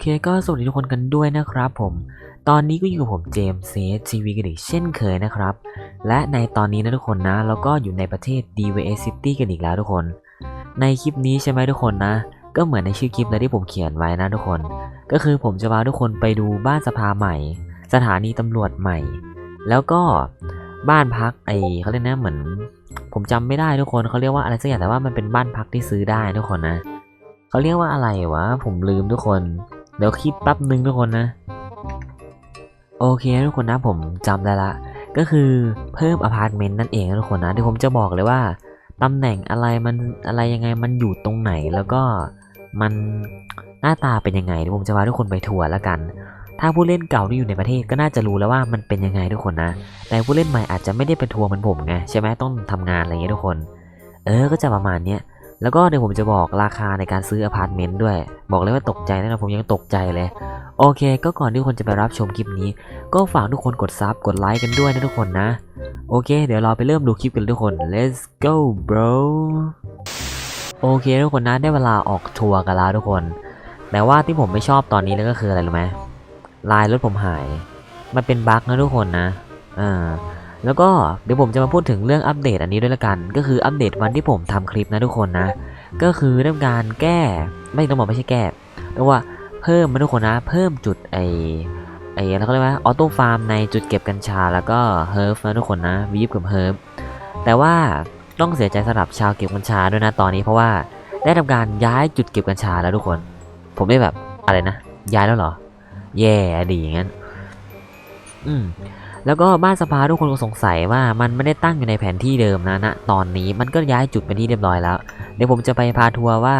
เคก็สวัสดีทุกคนกันด้วยนะครับผม ตอนนี้ก็อยู่กับผมเจมส์เซทีวีกันอีกเช่นเคยนะครับ และในตอนนี้นะทุกคนนะ เราก็อยู่ในประเทศ DVA City กันอีกแล้วทุกคน ในคลิปนี้ใช่ไหมทุกคนนะ ก็เหมือนในชื่อคลิปเลยที่ผมเขียนไว้นะทุกคน ก็คือผมจะพาทุกคนไปดูบ้านสภาใหม่ สถานีตำรวจใหม่ แล้วก็บ้านพักไอเขาเรียกนะเหมือน ผมจำไม่ได้ทุกคนเขาเรียกว่าอะไรสักอย่างแต่ว่ามันเป็นบ้านพักที่ซื้อได้ทุกคนนะเขาเรียกว่าอะไรวะ ผมลืมทุกคน เดี๋ยวคิดแป๊บนึงทุกคนนะ โอเคทุกคนนะผมจำได้ละ ก็คือเพิ่มอพาร์ตเมนต์นั่นเองทุกคนนะเดี๋ยวผมจะบอกเลยว่าตำแหน่งอะไรมันอะไรยังไงมันอยู่ตรงไหนแล้วก็มันหน้าตาเป็นยังไงเดี๋ยวผมจะพาทุกคนไปทัวร์แล้วกัน ถ้าผู้เล่นเก่าที่อยู่ในประเทศก็น่าจะรู้แล้วว่ามันเป็นยังไงทุกคนนะ แต่ผู้เล่นใหม่อาจจะไม่ได้ไปทัวร์เหมือนผมไงใช่ไหมต้องทำงานอะไรอย่างเงี้ยทุกคน เออก็จะประมาณเนี้ย แล้วก็เดี๋ยวผมจะบอกราคาในการซื้ออพาร์ตเมนต์ด้วย บอกเลยว่าตกใจแน่นอนผมยังตกใจเลย โอเค ก็ก่อนที่ทุกคนจะไปรับชมคลิปนี้ ก็ฝากทุกคนกดซับกดไลค์กันด้วยนะทุกคนนะ โอเค เดี๋ยวเราไปเริ่มดูคลิปกันทุกคน let's go bro โอเคทุกคนนะได้เวลาออกทัวร์กันแล้วทุกคน แต่ว่าที่ผมไม่ชอบตอนนี้เลยก็คืออะไรรู้ไหมลายรถผมหาย มันเป็นบั๊กนะทุกคนนะอ่า แล้วก็เดี๋ยวผมจะมาพูดถึงเรื่องอัปเดตอันนี้ด้วยละกัน ก็คืออัปเดตวันที่ผมทำคลิปนะทุกคนนะ ก็คือเรื่องการแก้ไม่ต้องบอกไม่ใช่แก้เรียกว่าเพิ่มนะทุกคนนะ เพิ่มจุดไอไอแล้วก็เรียกว่าออโต้ฟาร์มในจุดเก็บกัญชาแล้วก็เฮิร์ฟนะทุกคนนะวีฟกับเฮิร์ฟแต่ว่าต้องเสียใจสำหรับชาวเก็บกัญชาด้วยนะตอนนี้เพราะว่าได้ทำการย้ายจุดเก็บกัญชาแล้วทุกคน ผมได้แบบอะไรนะ ย้ายแล้วเหรอ แย่ดีอย่างนั้น อืม แล้วก็บ้านสภาทุกคนก็สงสัยว่ามันไม่ได้ตั้งอยู่ในแผนที่เดิมนะณตอนนี้มันก็ย้ายจุดเป็นที่เรียบร้อยแล้ว เดี๋ยวผมจะไปพาทัวร์ว่า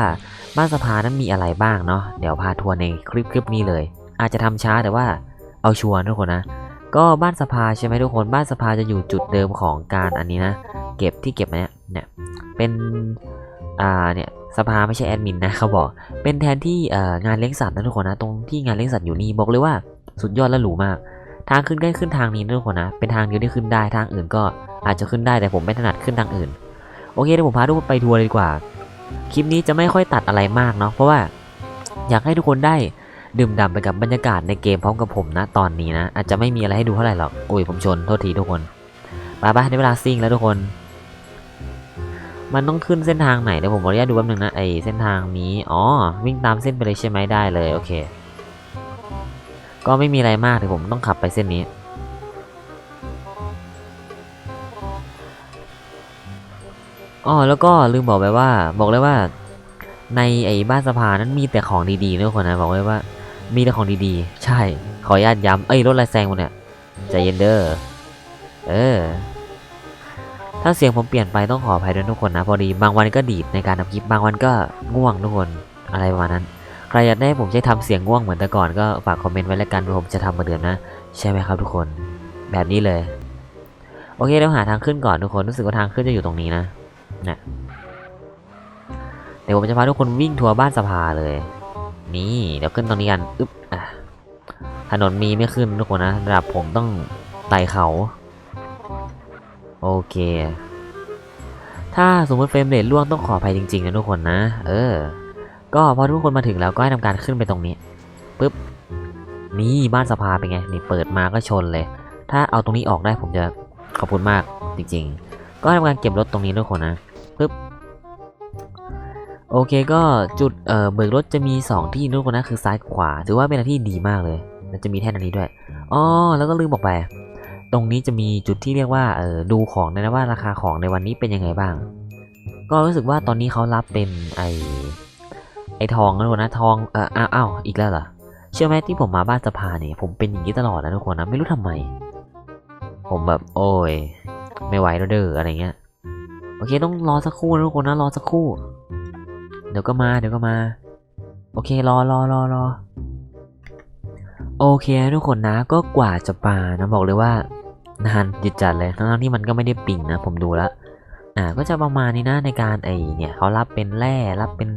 บ้านสภานั้นมีอะไรบ้างเนาะเดี๋ยวพาทัวร์ในคลิปคลิปนี้เลย อาจจะทำช้าแต่ว่าเอาชัวร์ทุกคนนะ ก็บ้านสภาใช่ไหมทุกคนบ้านสภาจะอยู่จุดเดิมของการอันนี้นะ เก็บที่เก็บอันเนี้ยเนี่ยเป็นอ่าเนี่ยสภาไม่ใช่แอดมินนะเขาบอกเป็นแทนที่งานเลี้ยงสัตว์นะทุกคนนะตรงที่งานเลี้ยงสัตว์อยู่นี่บอกเลยว่าสุดยอดและหรูมาก ทางขึ้นใกล้ขึ้นทางนี้นะทุกคนนะ เป็นทางเดียวที่ขึ้นได้ ทางอื่นก็อาจจะขึ้นได้แต่ผมไม่ถนัดขึ้นทางอื่น โอเคเดี๋ยวผมพาทุกคนไปทัวร์เลยดีกว่า คลิปนี้จะไม่ค่อยตัดอะไรมากเนาะ เพราะว่าอยากให้ทุกคนได้ดื่มด่ำไปกับบรรยากาศในเกมพร้อมกับผมนะตอนนี้นะ อาจจะไม่มีอะไรให้ดูเท่าไหร่หรอก โอ้ยผมชน โทษทีทุกคนไปไปในเวลาซิ่งแล้วทุกคน มันต้องขึ้นเส้นทางไหนเดี๋ยวผมขออนุญาตดูแป๊บนึงนะไอเส้นทางนี้ อ๋อ วิ่งตามเส้นไปเลยใช่ไหมได้เลย โอเค ก็ไม่มีอะไรมากเดี๋ยวผมต้องขับไปเส้นนี้ อ๋อแล้วก็ลืมบอกไปว่า บอกเลยว่า ในไอ้บ้านสภานั้นมีแต่ของดีๆนะทุกคนนะบอกเลยว่า มีแต่ของดีๆ ใช่ ขออนุญาตย้ำเอ้ยรถอะไรแซงมาเนี่ยใจเย็นเด้อเออ ถ้าเสียงผมเปลี่ยนไปต้องขออภัยด้วยทุกคนนะ พอดีบางวันก็ดีดในการทำคลิปบางวันก็ง่วงทุกคนอะไรประมาณนั้น ใครอยากได้ผมใช้ทำเสียงง่วงเหมือนแต่ก่อนก็ฝากคอมเมนต์ไว้แล้วกันผมจะทำเหมือนเดิมนะ ใช่ไหมครับทุกคนแบบนี้เลย โอเคเดี๋ยวหาทางขึ้นก่อนทุกคนรู้สึกว่าทางขึ้นจะอยู่ตรงนี้นะเนี่ยเดี๋ยวผมจะพาทุกคนวิ่งทัวร์บ้านสภาเลย นี่เดี๋ยวขึ้นตรงนี้กันอึ๊บอะถนนมีไม่ขึ้นทุกคนนะระดับผมต้องไต่เขา โอเค ถ้าสมมติเฟรมเรทล่วงต้องขออภัยจริงๆนะทุกคนนะ เออ ก็พอทุกคนมาถึงแล้วก็ให้ทำการขึ้นไปตรงนี้ปุ๊บนี่บ้านสภาเป็นไงนี่เปิดมาก็ชนเลย ถ้าเอาตรงนี้ออกได้ผมจะขอบคุณมากจริง ๆ ก็ทำการเก็บรถตรงนี้ทุกคนนะปุ๊บโอเคก็จุดเอ่อเบิกรถจะมี 2 ที่ทุกคนนะคือซ้ายกับขวา ถือว่าเป็นอะไรที่ดีมากเลยแล้วจะมีแท่นอันนี้ด้วยอ๋อแล้วก็ลืมบอกไป ตรงนี้จะมีจุดที่เรียกว่าเออดูของนะว่าราคาของในวันนี้เป็นยังไงบ้าง ก็รู้สึกว่าตอนนี้เขารับเป็นไอ ไอทองนะทุกคนนะทองเอออ้าวอ้าวอีกแล้วเหรอเชื่อไหมที่ผมมาบ้านสภาเนี่ยผมเป็นอย่างนี้ตลอดนะทุกคนนะไม่รู้ทำไม ผมแบบโอ้ยไม่ไหวแล้วเด้ออะไรเงี้ยโอเคต้องรอสักครู่นะทุกคนนะรอสักครู่ เดี๋ยวก็มาเดี๋ยวก็มา โอเครอรอรอรอโอเคทุกคนนะก็กว่าจะปานะบอกเลยว่านานจิตจัดเลยทั้งที่มันก็ไม่ได้ปิ่งนะผมดูแล้วอ่าก็จะประมาณนี้นะในการไอเนี่ยเขารับเป็นแร่รับเป็น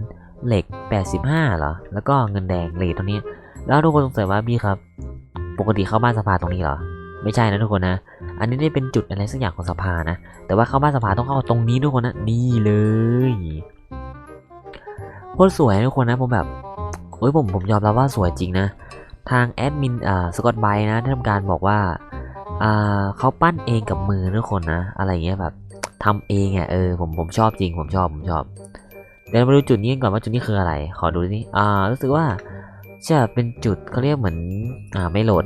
เหล็ก 85เหรอ แล้วก็เงินแดงเหล็กตรงนี้ แล้วทุกคนสงสัยว่าพี่ครับ ปกติเข้าบ้านสภาตรงนี้เหรอ ไม่ใช่นะทุกคนนะ อันนี้ได้เป็นจุดอะไรสักอย่างของสภานะ แต่ว่าเข้าบ้านสภาต้องเข้าตรงนี้ทุกคนนะ นี่เลยโคตรสวยทุกคนนะ ผมแบบโอ้ยผมผมยอมรับว่าสวยจริงนะ ทางแอดมินอ่าสกอตไบนะได้ทำการบอกว่าอ่าเขาปั้นเองกับมือทุกคนนะ อะไรเงี้ยแบบทำเองอะเออผมผมชอบจริงผมชอบผมชอบ เดี๋ยวมาดูจุดนี้กันก่อนว่าจุดนี้คืออะไร ขอดูนี่อ่า รู้สึกว่าจะเป็นจุดเขาเรียกเหมือน อ่า ไม่โหลด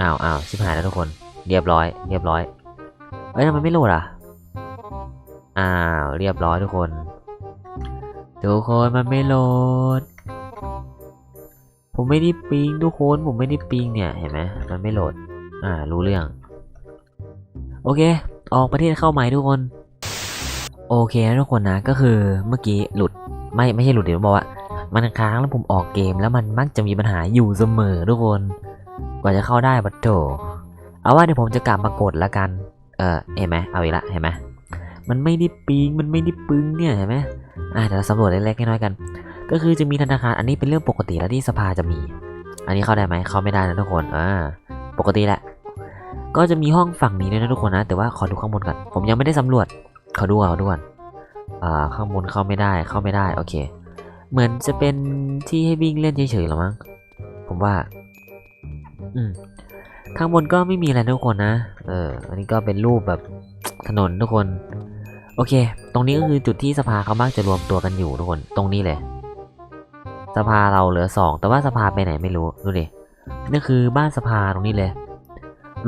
อ้าวอ้าวชิบหายแล้วทุกคน เรียบร้อย เรียบร้อย เอ้ยทำไมไม่โหลดอะ อ้าว เรียบร้อยทุกคน ทุกคนมันไม่โหลด ผมไม่ได้ปิงทุกคน ผมไม่ได้ปิงเนี่ย เห็นไหมมันไม่โหลด อ่า รู้เรื่อง โอเค ออกประเทศเข้าใหม่ทุกคน โอเคนะทุกคนนะก็คือเมื่อกี้หลุดไม่ไม่ใช่หลุดเดี๋ยวบอกว่า มันค้างแล้วผมออกเกมแล้วมันมักจะมีปัญหาอยู่เสมอทุกคน กว่าจะเข้าได้บัตโถเอาว่าเดี๋ยวผมจะกลับมากดละกัน เออเห็นไหมเอาอีกละเห็นไหมมันไม่ได้ปิงมันไม่ได้ปึ้งเนี่ยเห็นไหมอ่าเดี๋ยวเราสำรวจเล็กๆน้อยๆกัน ก็คือจะมีธนาคารอันนี้เป็นเรื่องปกติแล้วที่สภาจะมี อันนี้เข้าได้ไหมเข้าไม่ได้นะทุกคนอ่าปกติแหละ ก็จะมีห้องฝั่งนี้ด้วยนะทุกคนนะ แต่ว่าขอดูข้างบนก่อนผมยังไม่ได้สำรวจ ขอดูก่อนขอดูก่อนอ่าข้างบนเข้าไม่ได้เข้าไม่ได้โอเค เหมือนจะเป็นที่ให้วิ่งเล่นเฉยๆหรอมั้งผมว่า อืมข้างบนก็ไม่มีอะไรทุกคนนะ เออ อันนี้ก็เป็นรูปแบบถนนทุกคน โอเค ตรงนี้ก็คือจุดที่สภาเขามักจะรวมตัวกันอยู่ทุกคน ตรงนี้เลย สภาเราเหลือสอง แต่ว่าสภาไปไหนไม่รู้ ดูดิ นี่คือบ้านสภาตรงนี้เลย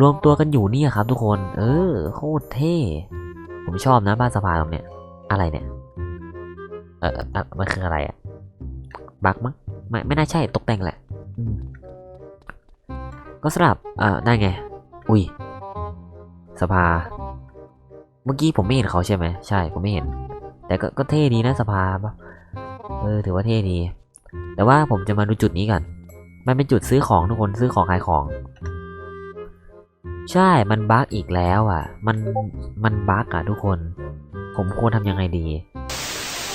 รวมตัวกันอยู่นี่ครับ ทุกคน เออ โคตรเท่ ผมชอบนะบ้านสภาตรงเนี้ย อะไรเนี่ย เออเอมันคืออะไรอะบักมั้งไม่ไม่น่าใช่ตกแต่งแหละก็สำหรับเอ่อได้ไง อุ้ย สภา เมื่อกี้ผมไม่เห็นเขาใช่ไหม ใช่ ผมไม่เห็น แต่ก็ก็เท่ดีนะสภา เออ ถือว่าเท่ดี แต่ว่าผมจะมาดูจุดนี้ก่อนมันเป็นจุดซื้อของทุกคนซื้อของขายของ ใช่ มันบั๊กอีกแล้วอะ มัน มันบั๊กอะทุกคน ผมควรทำยังไงดี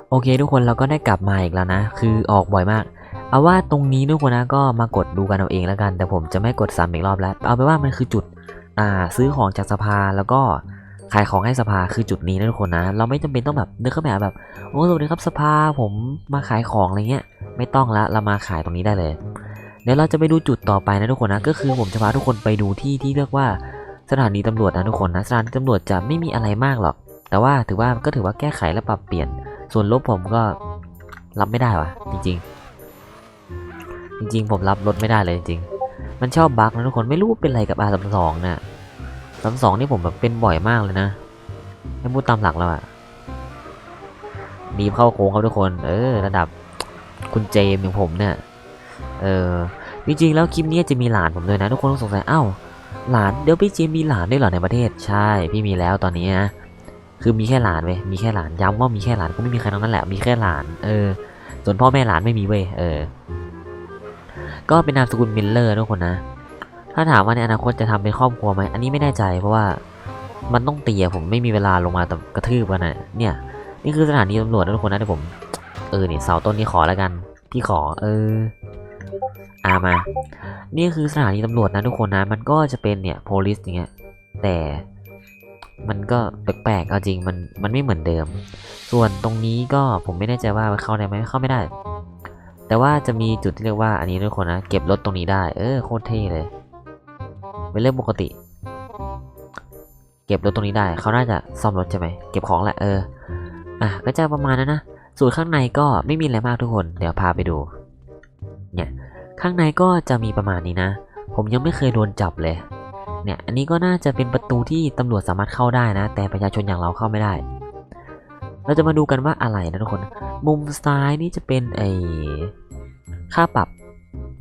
โอเคทุกคนเราก็ได้กลับมาอีกแล้วนะ คือออกบ่อยมาก เอาว่าตรงนี้ทุกคนนะก็มากดดูกันเอาเองแล้วกัน แต่ผมจะไม่กดซ้ำอีกรอบแล้ว เอาไปนว่ามันคือจุด อ่า ซื้อของจากสภาแล้วก็ขายของให้สภาคือจุดนี้นะทุกคนนะ เราไม่จำเป็นต้องแบบเดินเข้าไปหาแบบ โอ้สวัสดีครับสภาผมมาขายของอะไรเงี้ย ไม่ต้องละ เรามาขายตรงนี้ได้เลย เดี๋ยวเราจะไปดูจุดต่อไปนะทุกคนนะ ก็คือผมจะพาทุกคนไปดูที่ที่เรียกว่าสถานีตำรวจนะทุกคนนะสถานีตำรวจจะไม่มีอะไรมากหรอก แต่ว่าถือว่าก็ถือว่าแก้ไขและปรับเปลี่ยน ส่วนลบผมก็รับไม่ได้วะจริง ๆ จริง ๆ ผมรับรถไม่ได้เลยจริงๆมันชอบบั๊กนะทุกคนไม่รู้เป็นอะไรกับ R32 เนี่ย32นี่ผมแบบเป็นบ่อยมากเลยนะไม่พูดตามหลักแล้วอะดีบเข้าโค้งครับทุกคน เออ ระดับคุณเจมอย่างผมเนี่ย เออจริงๆแล้วคลิปนี้จะมีหลานผมด้วยนะทุกคนต้องสงสัยอ้าวหลานเดี๋ยวพี่เจมมีหลานด้วยเหรอในประเทศใช่ พี่มีแล้วตอนนี้นะคือมีแค่หลานเว้ยมีแค่หลานย้ำว่ามีแค่หลานก็ไม่มีใครทั้งนั้นแหละมีแค่หลาน เออ ส่วนพ่อแม่หลานไม่มีเว้ยเออ ก็เป็นนามสกุลมิลเลอร์ทุกคนนะ ถ้าถามว่าในอนาคตจะทำเป็นครอบครัวไหมอันนี้ไม่แน่ใจเพราะว่ามันต้องเตีอะผมไม่มีเวลาลงมาแต่กระทืบกันนะเนี่ย นี่คือสถานีตำรวจนะทุกคนนะเดี๋ยวผม เออเนี่ยเสาต้นนี้ขอแล้วกัน พี่ขอ เออ อามา นี่คือสถานีตำรวจนะทุกคนนะ มันก็จะเป็นเนี่ย police อย่างเงี้ย แต่มันก็แปลกๆ เอาจริง มัน มันไม่เหมือนเดิม ส่วนตรงนี้ก็ผมไม่แน่ใจว่ามันเข้าได้ไหมเข้าไม่ได้ แต่ว่าจะมีจุดที่เรียกว่าอันนี้ทุกคนนะ เก็บรถตรงนี้ได้ เออ โคตรเท่เลย เป็นเรื่องปกติ เก็บรถตรงนี้ได้ เขาน่าจะซ่อมรถใช่ไหม เก็บของแหละ เออ อะ ก็จะประมาณนั้นนะ ส่วนข้างในก็ไม่มีอะไรมากทุกคน เดี๋ยวพาไปดู เนี่ย ข้างในก็จะมีประมาณนี้นะ ผมยังไม่เคยโดนจับเลย เนี่ย อันนี้ก็น่าจะเป็นประตูที่ตำรวจสามารถเข้าได้นะ แต่ประชาชนอย่างเราเข้าไม่ได้ เราจะมาดูกันว่าอะไรนะทุกคน มุมซ้ายนี่จะเป็นไอ้ค่าปรับ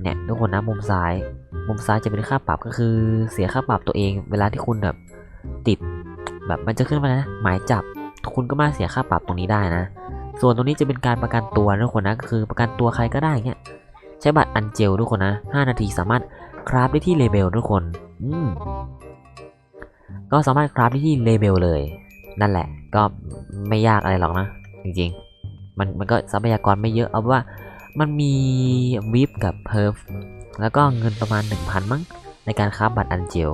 เนี่ยทุกคนนะมุมซ้าย มุมซ้ายจะเป็นค่าปรับก็คือเสียค่าปรับตัวเอง เวลาที่คุณแบบติดแบบมันจะขึ้นมานะ หมายจับคุณก็มาเสียค่าปรับตรงนี้ได้นะ ส่วนตรงนี้จะเป็นการประกันตัวนะทุกคนนะก็คือประกันตัวใครก็ได้เงี้ย ใช้บัตรอันเจลทุกคนนะ 5 นาทีสามารถคราฟได้ที่เลเบลทุกคนอืมก็สามารถคราฟได้ที่เลเบลเลย นั่นแหละ ก็ไม่ยากอะไรหรอกนะ จริงๆ มันมันก็ทรัพยากรไม่เยอะเอาว่ามันมีวิปกับเพิร์ฟแล้วก็เงินประมาณ 1,000 มั้ง ในการคราฟบัตรอันเจล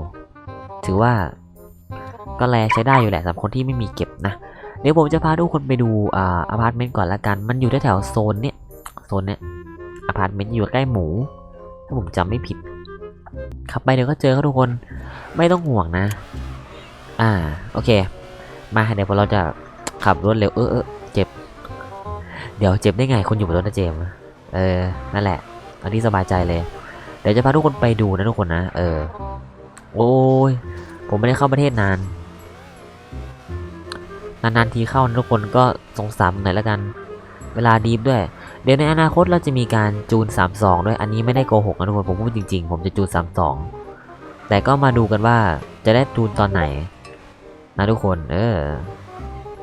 ถือว่าก็แลใช้ได้อยู่แหละสำหรับคนที่ไม่มีเก็บนะ เดี๋ยวผมจะพาทุกคนไปดูอ่าอพาร์ตเมนต์ก่อนละกัน มันอยู่แถวโซนเนี้ยโซนเนี้ย อพาร์ตเมนต์อยู่ใกล้หมู ถ้าผมจำไม่ผิด ขับไปเดี๋ยวก็เจอเขาทุกคนไม่ต้องห่วงนะ อ่า โอเค มาเดี๋ยวพอเราจะขับรถเร็วเออเออเจ็บ เดี๋ยวเจ็บได้ไงคนอยู่บนรถนะเจมส์เออ นั่นแหละเอาที่สบายใจเลย เดี๋ยวจะพาทุกคนไปดูนะทุกคนนะ เออ โอ้ย ผมไม่ได้เข้าประเทศนาน นานๆทีเข้านะทุกคนก็สงสารหน่อยละกัน เวลาดีฟด้วย เดี๋ยวในอนาคตเราจะมีการจูน 32 ด้วยอันนี้ไม่ได้โกหกนะทุกคนผมพูดจริง ๆ ผมจะจูน 32 แต่ก็มาดูกันว่าจะได้จูนตอนไหน นะทุกคน เออ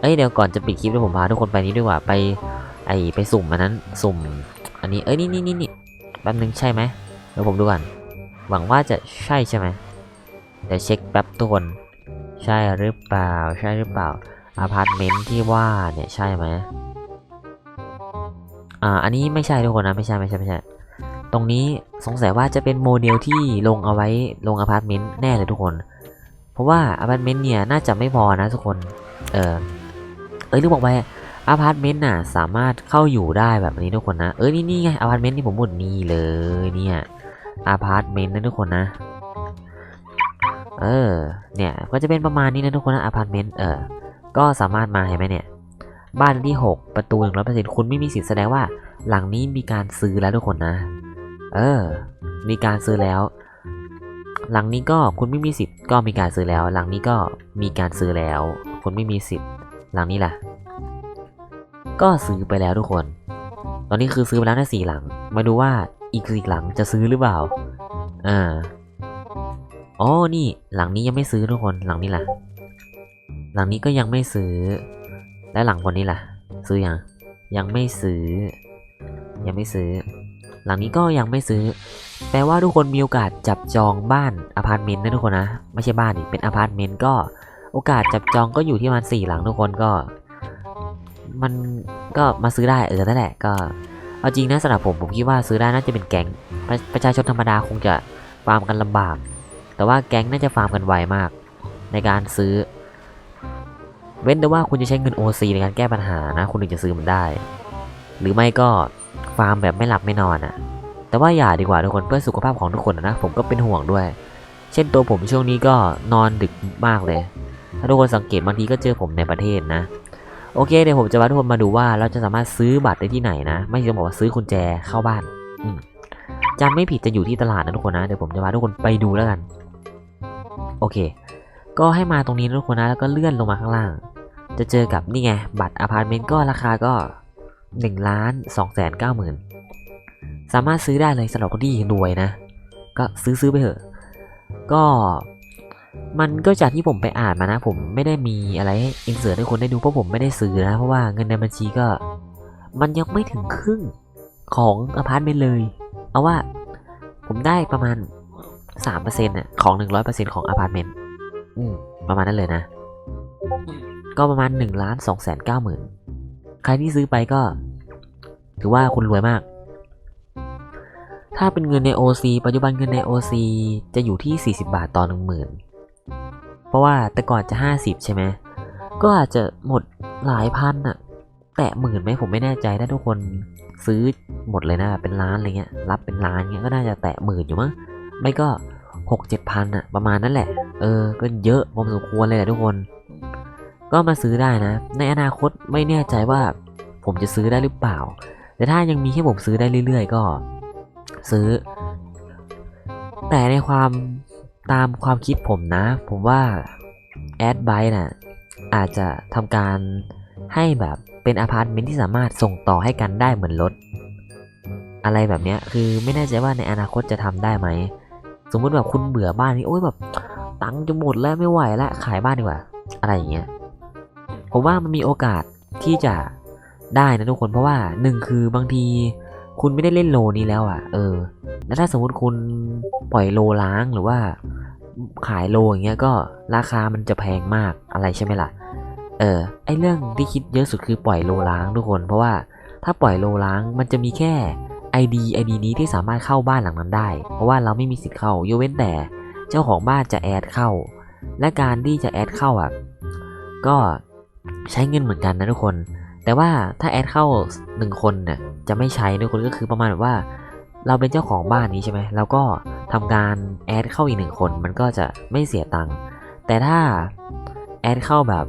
เอ้ยเดี๋ยวก่อนจะปิดคลิปเดี๋ยวผมพาทุกคนไปนี้ดีกว่าไป ไอไปสุ่มอันนั้นสุ่ม อันนี้เอ้ยนี่นี่นี่นี่แป๊บนึงใช่ไหมเดี๋ยวผมดูก่อนหวังว่าจะใช่ใช่ไหมเดี๋ยวเช็คแป๊บทุกคน ใช่หรือเปล่าใช่หรือเปล่าอพาร์ตเมนต์ที่ว่าเนี่ยใช่ไหม อ่าอันนี้ไม่ใช่ทุกคนนะไม่ใช่ไม่ใช่ไม่ใช่ ตรงนี้สงสัยว่าจะเป็นโมเดลที่ลงเอาไว้ลงอพาร์ตเมนต์แน่เลยทุกคน เพราะว่าอพาร์ตเมนต์เนี่ยน่าจะไม่พอนะทุกคน เออเอ้ยลืมบอกไปอพาร์ตเมนต์น่ะสามารถเข้าอยู่ได้แบบนี้ทุกคนนะ เอ้ยนี่นี่ไงอพาร์ตเมนต์ที่ผมพูดนี่เลยเนี่ยอพาร์ตเมนต์นะทุกคนนะ เออ เนี่ยก็จะเป็นประมาณนี้นะทุกคนนะอพาร์ตเมนต์เออ ก็สามารถมาเห็นไหมเนี่ย บ้านที่ 6 ประตู100%คุณไม่มีสิทธิ์แสดงว่า หลังนี้มีการซื้อแล้วทุกคนนะ เออ มีการซื้อแล้ว หลังนี้ก็คุณไม่มีสิทธิ์ก็มีการซื้อแล้ว หลังนี้ก็มีการซื้อแล้ว คุณไม่มีสิทธิ์ หลังนี้ล่ะ ก็ซื้อไปแล้วทุกคน ตอนนี้คือซื้อไปแล้วนะสี่หลัง มาดูว่าอีกสี่หลังจะซื้อหรือเปล่า อ่าอ๋อนี่ หลังนี้ยังไม่ซื้อทุกคน หลังนี้ล่ะ หลังนี้ก็ยังไม่ซื้อ และหลังคนนี้ล่ะ ซื้อยังยังไม่ซื้อ ยังไม่ซื้อ หลังนี้ก็ยังไม่ซื้อ แปลว่าทุกคนมีโอกาสจับจองบ้านอพาร์ตเมนต์นะทุกคนนะ ไม่ใช่บ้านดิเป็นอพาร์ตเมนต์ก็โอกาสจับจองก็อยู่ที่ประมันสี่หลังทุกคนก็ มันก็มาซื้อได้เออนั่นแหละก็เอาจริงนะสำหรับผมผมคิดว่าซื้อได้น่าจะเป็นแก๊งประประชาชนธรรมดาคงจะฟาร์มกันลำบาก แต่ว่าแก๊งน่าจะฟาร์มกันไวมาก ในการซื้อ เว้นแต่ว่าคุณจะใช้เงิน OC ในการแก้ปัญหานะ คุณถึงจะซื้อมันได้ หรือไม่ก็ฟาร์มแบบไม่หลับไม่นอนอะ่ะ แต่ว่าอย่าดีกว่าทุกคนเพื่อสุขภาพของทุกคนนะ ผมก็เป็นห่วงด้วย เช่นตัวผมช่วงนี้ก็นอนดึกมากเลย ถ้าทุกคนสังเกตบางทีก็เจอผมในประเทศนะ โอเคเดี๋ยวผมจะพาทุกคนมาดูว่าเราจะสามารถซื้อบัตรได้ที่ไหนนะ ไม่ใช่บอกว่าซื้อกุญแจเข้าบ้านจำไม่ผิดจะอยู่ที่ตลาดนะทุกคนนะ เดี๋ยวผมจะพาทุกคนไปดูแล้วกัน โอเค ก็ให้มาตรงนี้นะทุกคนนะ แล้วก็เลื่อนลงมาข้างล่าง จะเจอกับนี่ไง บัตรอพาร์ตเมนต์ก็ราคาก็1ล้าน2แสน9หมื่นสามารถซื้อได้เลยสำหรับคนที่รวยนะ ก็ซื้อซื้อไปเถอะ ก็มันก็จากที่ผมไปอ่านมานะ ผมไม่ได้มีอะไรอินเสิร์ตให้คนได้ดูเพราะผมไม่ได้ซื้อนะ เพราะว่าเงินในบัญชีก็ มันยังไม่ถึงครึ่งของอพาร์ตเมนต์เลย เอาว่าผมได้ประมาณสามเปอร์เซ็นต์ของหนึ่งร้อยเปอร์เซ็นต์ของอพาร์ตเมนต์อืมประมาณนั้นเลยนะ ก็ประมาณหนึ่งล้านสองแสนเก้าหมื่นใครที่ซื้อไปก็ ถือว่าคุณรวยมาก ถ้าเป็นเงินใน OC ปัจจุบันเงินใน OC จะอยู่ที่ 40 บาทต่อ 10,000 เพราะว่าแต่ก่อนจะ 50 ใช่ไหม ก็อาจจะหมดหลายพันอะแตะหมื่นไหมผมไม่แน่ใจถ้าทุกคนซื้อหมดเลยนะเป็นล้านอะไรเงี้ย รับเป็นล้านเงี้ยก็น่าจะแตะหมื่นอยู่มั้งไม่ก็6 7พันอะประมาณนั้นแหละ เออ ก็เยอะพอสมควรเลยแหละทุกคน ก็มาซื้อได้นะ ในอนาคตไม่แน่ใจว่าผมจะซื้อได้หรือเปล่า แต่ถ้ายังมีให้ผมซื้อได้เรื่อยๆ ก็ ซื้อ แต่ในความตามความคิดผมนะ ผมว่าแอดไบน่ะอาจจะทำการให้แบบเป็นอพาร์ตเมนต์ที่สามารถส่งต่อให้กันได้เหมือนรถ อะไรแบบเนี้ยคือไม่แน่ใจว่าในอนาคตจะทำได้ไหม สมมุติแบบคุณเบื่อบ้านนี้โอ้ยแบบตังค์จะหมดแล้วไม่ไหวแล้วขายบ้านดีกว่า อะไรอย่างเงี้ย ผมว่ามันมีโอกาสที่จะได้นะทุกคนเพราะว่าหนึ่งคือบางทีคุณไม่ได้เล่นโลนี้แล้วอะ เออ แล้วถ้าสมมติคุณปล่อยโลล้างหรือว่าขายโลอย่างเงี้ยก็ราคามันจะแพงมากอะไรใช่ไหมล่ะ เออ ไอเรื่องที่คิดเยอะสุดคือปล่อยโลล้างทุกคน เพราะว่าถ้าปล่อยโลล้างมันจะมีแค่ ID ID นี้ที่สามารถเข้าบ้านหลังนั้นได้ เพราะว่าเราไม่มีสิทธิ์เข้ายกเว้นแต่เจ้าของบ้านจะแอดเข้า และการที่จะแอดเข้าอะ ก็ ใช้เงินเหมือนกันนะทุกคน แต่ว่าถ้าแอดเข้าหนึ่งคนเนี่ยจะไม่ใช้ทุกคนก็คือประมาณแบบว่า เราเป็นเจ้าของบ้านนี้ใช่ไหมแล้วก็ทำการแอดเข้าอีกหนึ่งคน มันก็จะไม่เสียตังค์แต่ถ้าแอดเข้าแบบ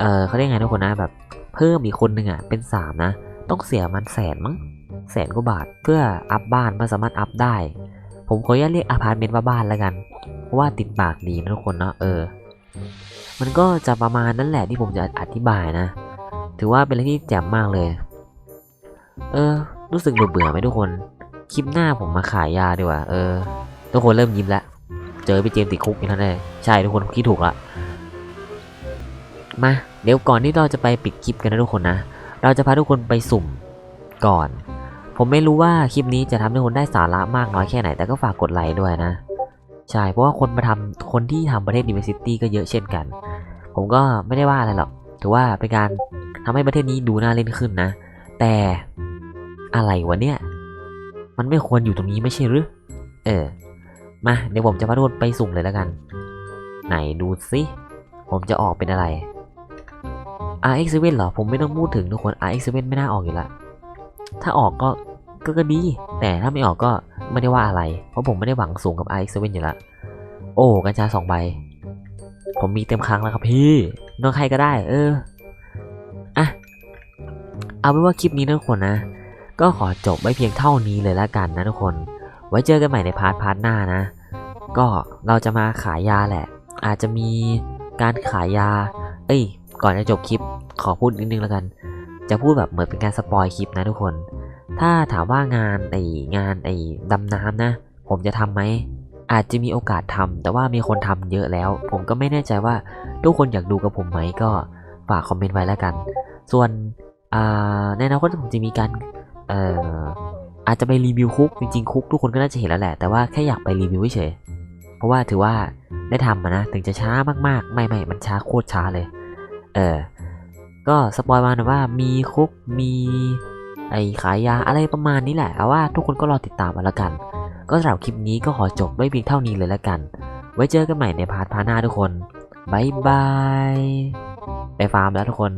เออเขาเรียกไงทุกคนนะแบบเพิ่มอีกคนหนึ่งอะเป็นสามนะ ต้องเสียมันแสนมั้งแสนกว่าบาทเพื่ออัพบ้านมันสามารถอัพได้ ผมขออนุญาตเรียกอพาร์ตเมนต์ว่าบ้านแล้วกันเพราะว่าติดปากดีนะทุกคนเนาะเออ มันก็จะประมาณนั้นแหละที่ผมจะอธิบายนะ ถือว่าเป็นอะไรที่แจ่มมากเลย เออ รู้สึกเบื่อๆไหมทุกคน คลิปหน้าผมมาขายยาดีกว่า เออ ทุกคนเริ่มยิ้มแล้ว เจอพี่เจมส์ติดคุกอย่างนั้นเลยใช่ทุกคนคิดถูกละ มา เดี๋ยวก่อนที่เราจะไปปิดคลิปกันนะทุกคนนะ เราจะพาทุกคนไปสุ่มก่อน ผมไม่รู้ว่าคลิปนี้จะทำให้ทุกคนได้สาระมากน้อยแค่ไหน แต่ก็ฝากกดไลค์ด้วยนะ ใช่ เพราะว่าคนมาทำคนที่ทำประเทศ Diversity ก็เยอะเช่นกัน ผมก็ไม่ได้ว่าอะไรหรอก ถือว่าเป็นการทำให้ประเทศนี้ดูน่าเล่นขึ้นนะ แต่อะไรวะเนี่ย มันไม่ควรอยู่ตรงนี้ไม่ใช่หรือ เออ มาเดี๋ยวผมจะพาทุกคนไปสุ่มเลยแล้วกัน ไหนดูสิผมจะออกเป็นอะไร RX7 เหรอ ผมไม่ต้องพูดถึงทุกคน RX7 ไม่น่าออกอยู่ละ ถ้าออกก็ก็ก็ดี แต่ถ้าไม่ออกก็ไม่ได้ว่าอะไร เพราะผมไม่ได้หวังสูงกับ RX7 อยู่ละ โอ้ กัญชาสองใบ ผมมีเต็มครั้งแล้วครับพี่น้องใครก็ได้ เอออะเอาเป็นว่าคลิปนี้นะทุกคนนะ ก็ขอจบไว้เพียงเท่านี้เลยละกันนะทุกคน ไว้เจอกันใหม่ในพาร์ทพาร์ทหน้านะ ก็เราจะมาขายยาแหละ อาจจะมีการขายยา เอ้ย ก่อนจะจบคลิปขอพูดนิดนึงแล้วกัน จะพูดแบบเหมือนเป็นการสปอยคลิปนะทุกคน ถ้าถามว่างานไองานไอดำน้ำนะ ผมจะทำไหม อาจจะมีโอกาสทำแต่ว่ามีคนทำเยอะแล้ว ผมก็ไม่แน่ใจว่าทุกคนอยากดูกับผมไหมก็ฝากคอมเมนต์ไว้แล้วกัน ส่วนในอนาคตผมจะมีการอาจจะไปรีวิวคุกจริงๆคุกทุกคนก็น่าจะเห็นแล้วแหละ แต่ว่าแค่อยากไปรีวิวเฉยๆเพราะว่าถือว่าได้ทำนะถึงจะช้ามากๆ ไม่ไม่มันช้าโคตรช้าเลย เออก็สปอยมาหน่อยว่ามีคุกมีไอขายยาอะไรประมาณนี้แหละเอาว่าทุกคนก็รอติดตามมาแล้วกัน ก็สำหรับคลิปนี้ก็ขอจบไว้เพียงเท่านี้เลยแล้วกัน ไว้เจอกันใหม่ในพาร์ทพาร์ทหน้าทุกคนบายบาย ไปฟาร์มแล้วทุกคน